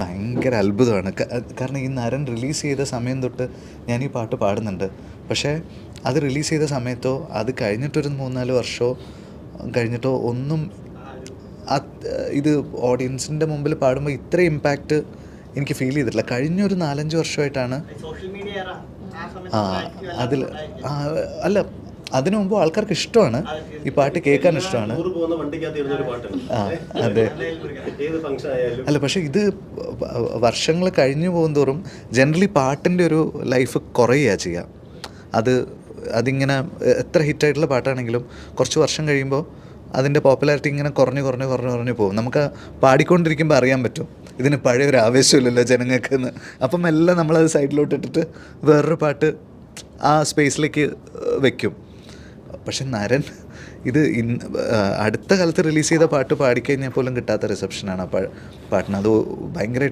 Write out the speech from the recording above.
ഭയങ്കര അത്ഭുതമാണ്. കാരണം ഈ നരൻ റിലീസ് ചെയ്ത സമയം തൊട്ട് ഞാൻ ഈ പാട്ട് പാടുന്നുണ്ട്. പക്ഷേ അത് റിലീസ് ചെയ്ത സമയത്തോ അത് കഴിഞ്ഞിട്ടൊരു മൂന്നാൽ വർഷമോ കഴിഞ്ഞിട്ടോ ഒന്നും ഇത് ഓഡിയൻസിന്റെ മുമ്പിൽ പാടുമ്പോൾ ഇത്ര ഇമ്പാക്റ്റ് എനിക്ക് ഫീൽ ചെയ്തിട്ടില്ല. കഴിഞ്ഞൊരു നാലഞ്ച് വർഷമായിട്ടാണ് ആ അതിൽ അല്ല അതിനു മുമ്പ് ആൾക്കാർക്ക് ഇഷ്ടമാണ്. ഈ പാട്ട് കേൾക്കാൻ ഇഷ്ടമാണ്. ആ അതെ. അല്ല പക്ഷെ ഇത് വർഷങ്ങൾ കഴിഞ്ഞു പോകുന്തോറും ജനറലി പാട്ടിന്റെ ഒരു ലൈഫ് കുറയുക ചെയ്യുക അത് അതിങ്ങനെ എത്ര ഹിറ്റ് ആയിട്ടുള്ള പാട്ടാണെങ്കിലും കുറച്ച് വർഷം കഴിയുമ്പോൾ അതിന്റെ പോപ്പുലാരിറ്റി ഇങ്ങനെ കുറഞ്ഞു കുറഞ്ഞു കുറഞ്ഞു കുറഞ്ഞു പോകും. നമുക്ക് പാടിക്കൊണ്ടിരിക്കുമ്പോൾ അറിയാൻ പറ്റും. ഇതിന് പഴയ ഒരു ആവേശമില്ലല്ലോ ജനങ്ങൾക്ക് എന്ന് അപ്പം എല്ലാം നമ്മളത് സൈഡിലോട്ട് ഇട്ടിട്ട് വേറൊരു പാട്ട് ആ സ്പേസിലേക്ക് വെക്കും. പക്ഷെ നരൻ ഇത് ഇന്ന് അടുത്ത കാലത്ത് റിലീസ് ചെയ്ത പാട്ട് പാടിക്കഴിഞ്ഞാൽ പോലും കിട്ടാത്ത റിസപ്ഷനാണ് ആ പാട്ടിന്. അത് ഭയങ്കര